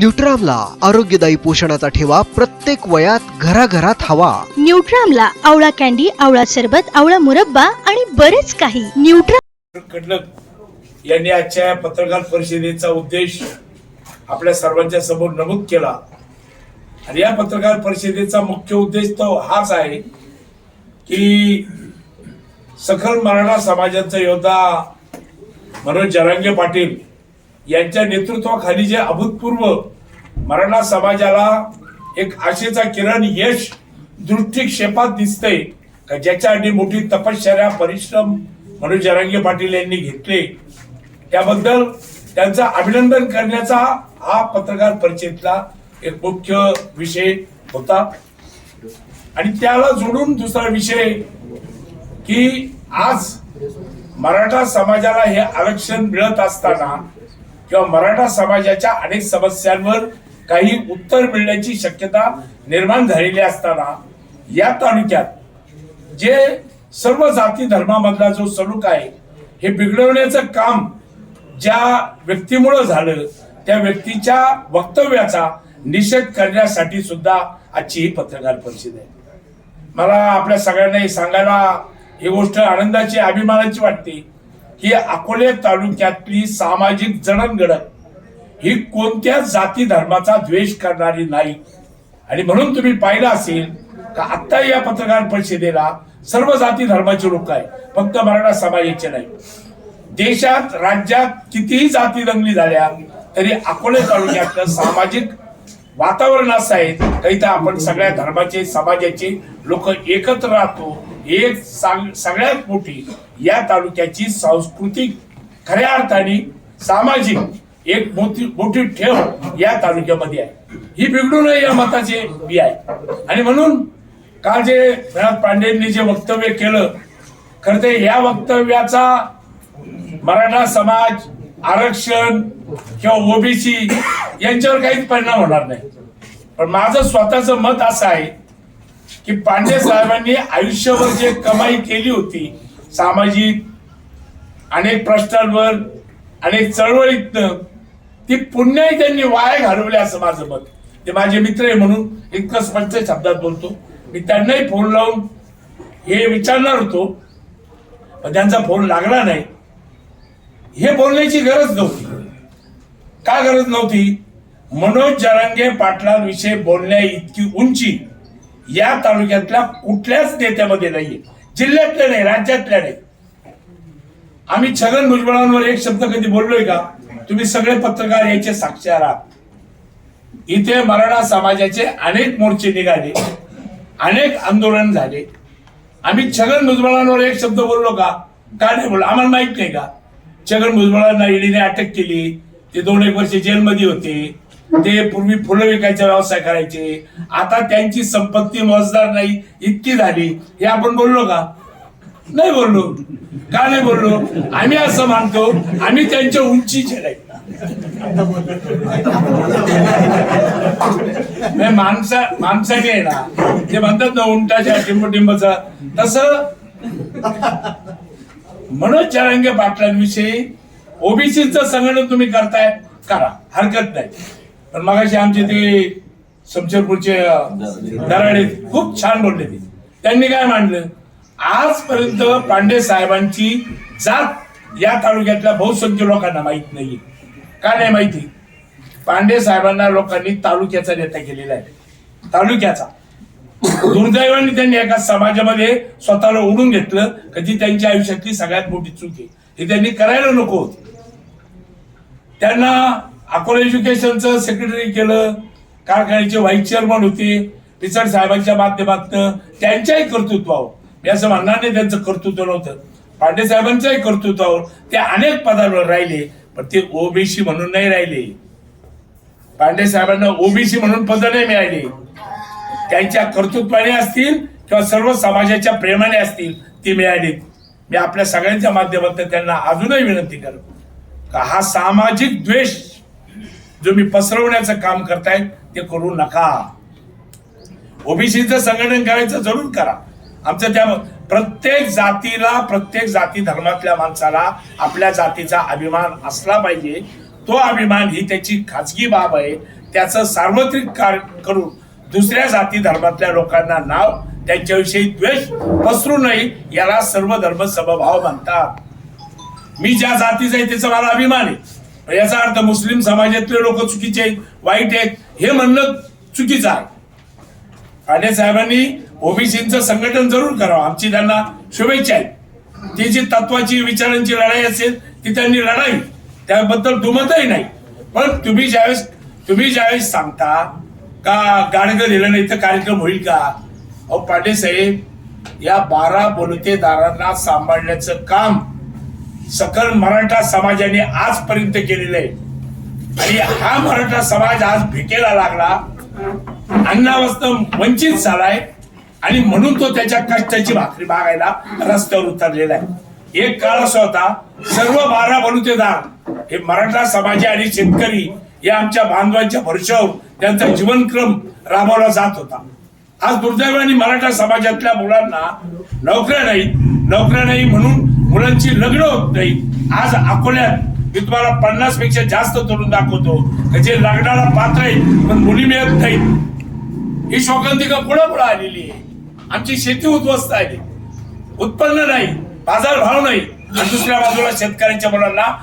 न्यूट्रामला आरोग्यदायी पोषणाचा ठेवा प्रत्येक वयात घराघरात हवा. न्यूट्रामला आवळा कॅन्डी आवळा सरबत आवळा मुरब्बा आणि बरेच काही. न्यूट्रा कडलक यांनी आजच्या या पत्रकार परिषदेचा उद्देश आपल्या सर्वांच्या समोर नमूद केला. आणि या पत्रकार परिषदेचा मुख्य उद्देश तो हाच आहे की सखल मराठा समाजाचा योद्धा मनोज जरांगे पाटील यांच्या नेतृत्वाखाली जे अभूतपूर्व मराठा समाजाला एक आशेचा किरण यश दृष्टिक्षेपात दिसते ज्याच्यासाठी मोठी तपश्चर्या परिश्रम मनोज जरांगे पाटील यांनी घेतले त्याबद्दल त्यांचा अभिनंदन करण्याचा हा पत्रकार परिषदेतला एक मुख्य विषय होता. आणि त्याला जोडून दुसरा विषय की आज मराठा समाजाला हे आरक्षण मिळत असताना किंवा मराठा समाजाच्या अनेक समस्यांवर काही उत्तर मिळण्याची शक्यता निर्माण झालेली असताना या तालुक्यात जे सर्व जाती धर्मामधला जो सलूक आहे हे बिघडवण्याचं काम ज्या व्यक्तीमुळं झालं त्या व्यक्तीच्या वक्तव्याचा निषेध करण्यासाठी सुद्धा आजची ही पत्रकार परिषद आहे. मला आपल्या सगळ्यांना हे सांगायला ही गोष्ट आनंदाची अभिमानाची वाटते. की अकोले तालुक्यातली सामाजिक जडणघडण. ही कोणत्याच जाती धर्माचा द्वेष करणारी नाही. आणि म्हणून तुम्ही पाहिलं असेल का आत्ता या पत्रकार परिषदेला सर्व जाती धर्माचे लोक आहे फक्त मराठा समाजाचे नाही. देशात राज्यात कितीही जाती दंगली झाल्या तरी अकोले तालुक्यातलं सामाजिक वातावरण असं आहे तर इथं आपण सगळ्या धर्माचे समाजाचे लोक एकत्र राहतो एक सांग- सगळ्यात मोठी या तालुक्याची सांस्कृतिक खऱ्या अर्थाने सामाजिक एक मोठी मोठी ठेव या तालुक्यामध्ये आहे. ही बिघडू नये या मताचे बी आहे. आणि म्हणून काल जे विनायक पांडेंनी जे वक्तव्य केलं खरं ते या वक्तव्याचा मराठा समाज आरक्षण किंवा ओबीसी यांच्यावर काहीच परिणाम होणार नाही. पण माझं स्वतःचं मत असं आहे की पांडे साहेबांनी आयुष्यभर जे कमाई केली होती सामाजिक अनेक प्रश्नांवर अनेक चळवळीतनं ती पुण्याही त्यांनी वाया घालवली असं माझं मत. ते माझे मित्र आहे म्हणून इतकं स्पष्ट शब्दात बोलतो. मी त्यांनाही फोन लावून हे विचारणार होतो पण त्यांचा फोन लागला नाही. हे बोलण्याची गरज नव्हती. का गरज नव्हती? मनोज जरांगे पाटलांविषयी बोलण्या इतकी उंची या तालुक्यातल्या कुठल्याच नेत्यामध्ये नाहीये. जिल्ह्यातल्या नाही राज्यातल्या नाही. आम्ही छगन भुजबळांवर एक शब्द कधी बोललोय का? तुम्ही सगळे पत्रकार याचे साक्षार आहात इथे मराठा समाजाचे अनेक मोर्चे निघाले अनेक आंदोलन झाले. आम्ही छगन भुजबळांवर एक शब्द बोललो का? का नाही बोललो? आम्हाला माहीत नाही का? छगन भुजबळांना ईडीने अटक केली ते दोन एक वर्ष जेलमध्ये होते. ते पूर्वी फुलं विकायचा व्यवसाय करायचे. आता त्यांची संपत्ती मोजदार नाही इतकी झाली. हे आपण बोललो का? नाही बोललो. का नाही बोललो? आम्ही असं मानतो आम्ही त्यांच्या उंचीचे नाही. नाही, माणसा माणसाने आहे ना ते म्हणतात ना उंटाच्या टिंबटिंबचा तस मनोज चरंगे पाटलांविषयी ओबीसीचं संघटन तुम्ही करताय करा. हरकत नाही. पण मगाशी आमचे ते समशेरपूरचे दराडे खूप छान बोलले. ते त्यांनी काय मांडलं? आजपर्यंत पांडे साहेबांची जात या तालुक्यातल्या बहुसंख्य लोकांना माहीत नाहीये. का नाही माहिती? पांडे साहेबांना लोकांनी तालुक्याचा नेता केलेला आहे. तालुक्याचा. दुर्दैवाने त्यांनी एका समाजामध्ये स्वतःला ओढून घेतलं कधी ती त्यांच्या आयुष्यातली सगळ्यात मोठी चूक आहे. हे त्यांनी करायला नको होती. त्यांना अकोला एज्युकेशनचं सेक्रेटरी केलं कारखान्याचे व्हाईस चेअरमन होते रिसर्च साहेबांच्या माध्यमातून त्यांच्याही कर्तृत्वावर मी असं म्हणणार नाही त्यांचं कर्तृत्व नव्हतं. पांडे साहेबांच्याही कर्तृत्वावर ते अनेक पदांवर राहिले पण ते ओबीसी म्हणून नाही राहिले. पांडे साहेबांना ओबीसी म्हणून पद नाही मिळाली. त्यांच्या कर्तृत्वाने असतील किंवा सर्व समाजाच्या प्रेमाने असतील ती मिळाली मी आपल्या सगळ्यांच्या माध्यमातून त्यांना अजूनही विनंती करतो. का हा सामाजिक द्वेष जो मी पसरवण्याचं काम करतायत ते करू नका. ओबीसीचं संघटन करायचं जरूर करा. आमचं त्या प्रत्येक जातीला प्रत्येक जाती धर्मातल्या माणसाला आपल्या जातीचा अभिमान असला पाहिजे. तो अभिमान ही त्याची खाजगी बाब आहे. त्याचं सार्वत्रिक कार्य करून दुसऱ्या जाती धर्मातल्या लोकांना नाव त्यांच्याविषयी द्वेष पसरू नये याला सर्व धर्म समभाव म्हणतात. मी ज्या जातीचा आहे त्याचा मला अभिमान आहे. याचा अर्थ मुस्लिम समाजातले लोक चुकीचे आहेत वाईट आहेत हे म्हणणं चुकीचं आहे. पांडे साहेबांनी ओबीसीचं संघटन जरूर करावं आमची त्यांना शुभेच्छा आहे ती जी तत्वाची विचारांची लढाई असेल ती त्यांनी लढाई त्याबद्दल दुमतही नाही. पण तुम्ही ज्यावेळेस तुम्ही ज्यावेळेस सांगता का गाडगं दिलं नाही तर कार्यक्रम होईल का? अहो पांडे साहेब या बारा बोलतेदारांना सांभाळण्याचं काम सकल मराठा समाजाने आजपर्यंत केलेलं आहे. आणि हा मराठा समाज आज भेटेला लागला. अन्नापासून वंचित झालाय. आणि म्हणून तो त्याच्या कष्टाची भाकरी मागायला रस्त्यावर उतरलेला आहे. एक काळ असा होता सर्व बारा बलुतेदार हे मराठा समाज आणि शेतकरी या आमच्या बांधवांच्या भरशावर त्यांचा जीवनक्रम राबवला जात होता. आज दुर्दैवाने मराठा समाजातल्या मुलांना नोकऱ्या नाहीत. नोकऱ्या नाही म्हणून मुलांची लग्न होत नाही. आज अकोल्यात मी तुम्हाला पन्नासपेक्षा जास्त तरुण दाखवतो. त्याचे जे लग्नाला पात्र आहे पण मुली मिळत नाही. ही शोकांतिका पुढं आलेली आहे? आमची शेती उद्ध्वस्त आहे. उत्पन्न नाही बाजार भाव नाही. आणि दुसऱ्या बाजूला शेतकऱ्यांच्या मुलांना